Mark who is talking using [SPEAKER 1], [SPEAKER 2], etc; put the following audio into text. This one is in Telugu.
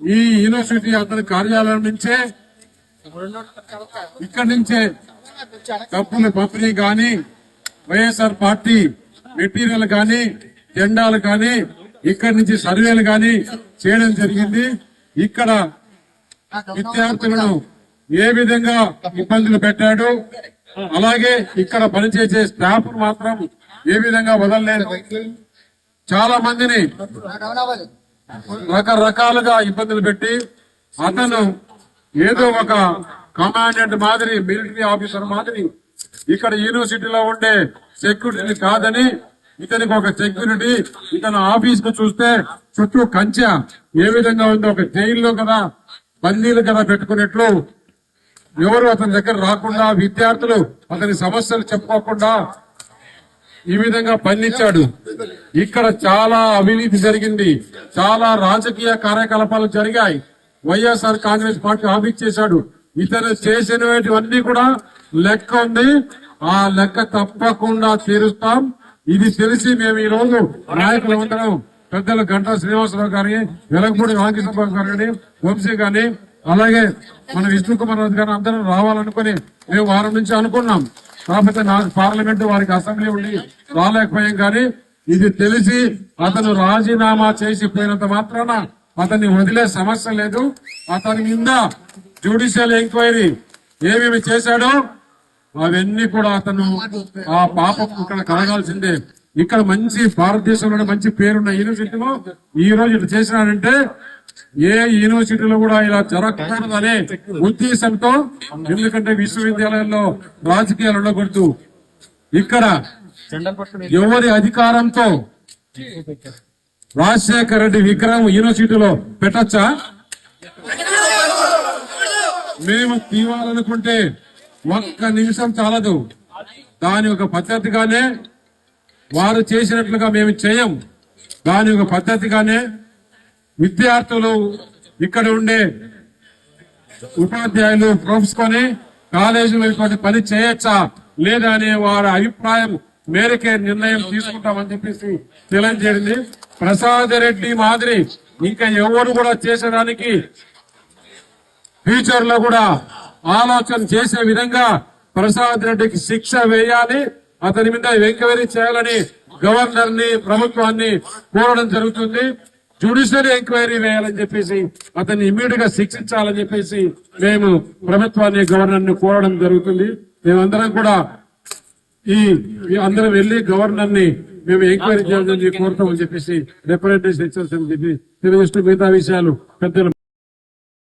[SPEAKER 1] ఈ యూనివర్సిటీ అతని కార్యాలయం నుంచే ఇక్కడి నుంచే డబ్బులు పంపిణీ గాని వైఎస్ఆర్ పార్టీ మెటీరియల్ గాని జెండాలు గాని ఇక్కడి నుంచి సర్వేలు గాని చేయడం జరిగింది. ఇక్కడ విద్యార్థులను ఏ విధంగా ఇబ్బందులు పెట్టాడు అలాగే ఇక్కడ పనిచేసే స్టాఫ్ మాత్రం ఏ విధంగా వదలలేదు. చాలా మందిని రకరకాలుగా ఇబ్బందులు పెట్టి అతను ఏదో ఒక కమాండెంట్ మాదిరి మిలిటరీ ఆఫీసర్ మాదిరి ఇక్కడ యూనివర్సిటీలో ఉండే సెక్యూరిటీ కాదని ఇతనికి ఒక సెక్యూరిటీ ఇతను ఆఫీస్కు చూస్తే చుట్టూ కంచె. ఏ విధంగా ఉందో ఒక జైల్లో కదా బందీలు కదా పెట్టుకున్నట్లు. ఎవరు అతని దగ్గర రాకుండా విద్యార్థులు అతని సమస్యలు చెప్పుకోకుండా ఈ విధంగా బంధించాడు ఇక్కడ చాలా అవినీతి జరిగింది. చాలా రాజకీయ కార్యకలాపాలు జరిగాయి. వైఎస్ఆర్ కాంగ్రెస్ పార్టీ హామీ చేశాడు. ఇతను చేసినవన్నీ కూడా లెక్క ఉంది. ఆ లెక్క తప్పకుండా తీరుస్తాం. ఇది తెలిసి మేము ఈ రోజు నాయకులందరం పెద్దలు గంటా శ్రీనివాసరావు గారి వెలగపూడి రామకృష్ణబాబు గారు కానీ వంశీ గాని అలాగే మన విష్ణు కుమార్ రాజు గారు అందరం రావాలనుకుని మేము వారం నుంచి అనుకున్నాం. కాకపోతే నాకు పార్లమెంట్ వారికి అసెంబ్లీ ఉండి రాలేకపోయాం కానీ ఇది తెలిసి అతను రాజీనామా చేసి పోయినంత మాత్రాన అతన్ని వదిలే సమస్య లేదు. అతని మీద జ్యుడిషియల్ ఎంక్వైరీ ఏమేమి చేశాడో అవన్నీ కూడా అతను ఆ పాపం ఇక్కడ కలగాల్సిందే. ఇక్కడ మంచి భారతదేశంలో మంచి పేరున్న యూనివర్సిటీలో ఈ రోజు ఇటు చేసినాడంటే ఏ యూనివర్సిటీలో కూడా ఇలా జరగకూడదనే ఉద్దేశంతో ఎందుకంటే విశ్వవిద్యాలయంలో రాజకీయాలు ఉండకూడదు. ఇక్కడ ఎవరి అధికారంతో రాజశేఖర రెడ్డి విగ్రహం యూనివర్సిటీలో పెట్టచ్చా? మేము తీవాలనుకుంటే ఒక్క నిమిషం చాలదు. దాని ఒక పద్ధతిగానే వారు చేసినట్లుగా మేము చేయం. దాని ఒక పద్ధతిగానే విద్యార్థులు ఇక్కడ ఉండే ఉపాధ్యాయులు ప్రొఫెసుకొని కాలేజీలో ఇటువంటి పని చేయొచ్చా? లేదా అనే వారి అభిప్రాయం మేరకే నిర్ణయం తీసుకుంటామని చెప్పేసి తెలియజేయండి. ప్రసాద్ రెడ్డి మాదిరి ఇంకా ఎవరు కూడా చేసేదానికి ఫ్యూచర్లో కూడా ఆలోచన చేసే విధంగా ప్రసాద్ రెడ్డికి శిక్ష వేయాలి. అతని మీద ఎంక్వైరీ చేయాలని గవర్నర్ని ప్రభుత్వాన్ని కోరడం జరుగుతుంది. జ్యుడిషియల్ ఎంక్వైరీ వేయాలని చెప్పేసి అతన్ని ఇమీడియట్గా శిక్షించాలని చెప్పేసి మేము ప్రభుత్వాన్ని గవర్నర్ని కోరడం జరుగుతుంది. మేమందరం కూడా ఈ అందరం వెళ్ళి గవర్నర్ని మేము ఎంక్వైరీ చేయాలని కోరుతామని చెప్పేసి రిప్రజెంటేషన్ ఇచ్చాల్సింది చెప్పి తెలియజేస్తూ మిగతా విషయాలు పెద్దలు